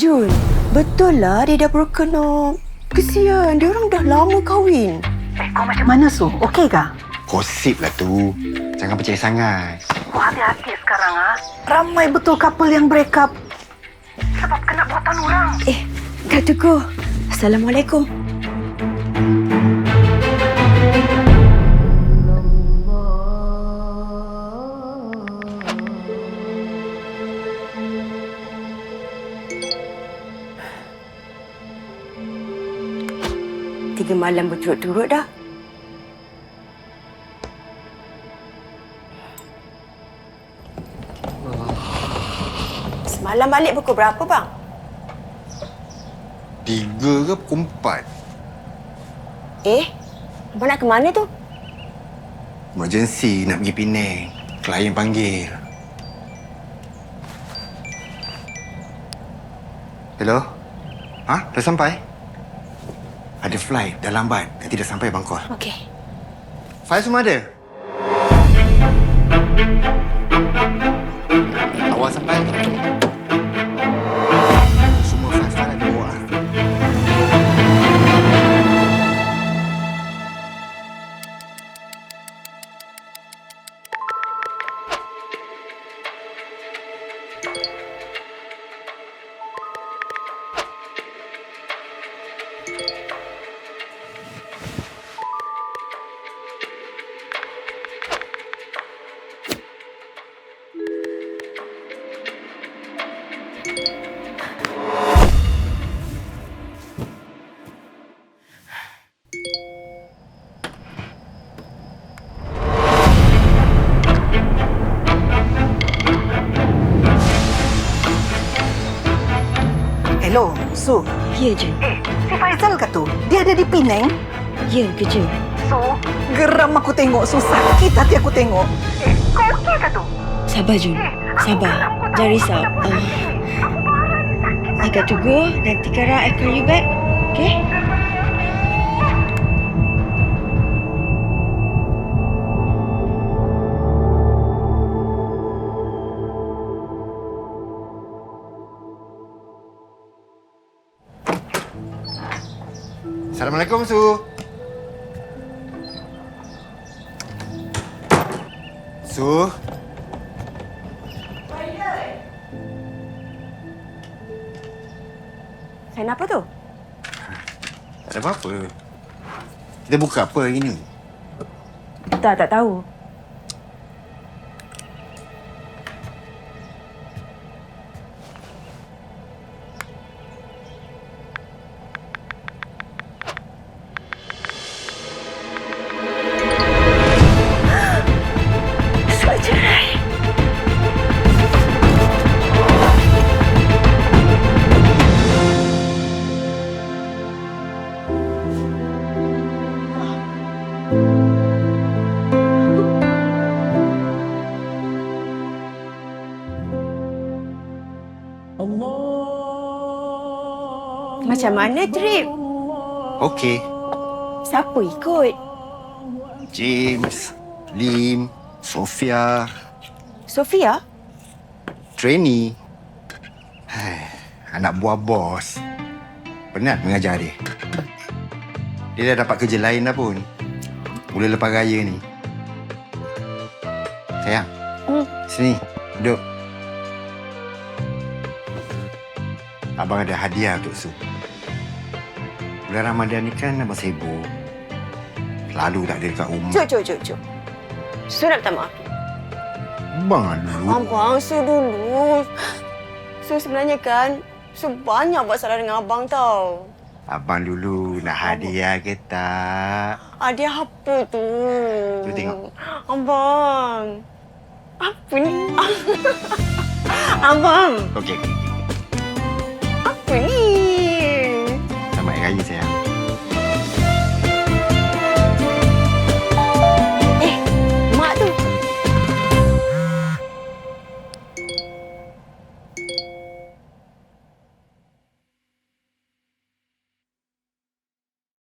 Jun, betul lah dia dah broken up. Kesian, dia orang dah lama kahwin. Eh, kau macam mana, Su? Okey kah? Gosip lah tu. Jangan percaya sangat. Kau hati-hati sekarang, ha? Ramai betul couple yang break up. Sebab kena buatan orang. Eh, Kak Tugu. Assalamualaikum. Tiga malam berturut-turut dah. Semalam balik pukul berapa, bang? Tiga ke pukul empat? Eh, abang nak ke mana tu? Emergency nak pergi Penang. Klien panggil. Hello? Ha? Dah sampai? Ada flight. Dah lambat. Nanti dah sampai Bangkok. Okey. File semua ada? Awal sampai? Hello, Su. Ya, Jun. Eh, si Faizal kah tu? Dia ada di Penang? Ya ke, Jun? Su, geram aku tengok. Su, sakit hati aku tengok. Eh, kau okey kah tu? Sabar, Jun. Sabar. Jangan risau. Uh, agak tunggu. Nanti Kara I call you back. Okay? Assalamualaikum, Su. Su. Sign apa tu? Tak ada apa-apa. Kita buka apa hari ni? Tak, tak tahu. Macam mana trip? Okey. Siapa ikut? James, Lim, Sofia, Sofia? trainee. Hai, anak buah bos. Penat mengajar dia. Dia dah dapat kerja lain dah pun. Mula lepas raya ni. Sayang. Hmm. Sini, duduk. Abang ada hadiah untuk Su. Bulan Ramadan ni kan abang sibuk. Lalu tak ada dekat rumah. Cuk, cuk, cuk, cuk. Su nak minta maaf. Abang dulu. Abang, Su dulu. Su sebenarnya kan, Su banyak buat salah dengan abang tau. Abang dulu nak hadiah ke tak? Hadiah apa tu? Cuba tengok. Abang. Apa ni? abang, Okey, okey. Apa ni?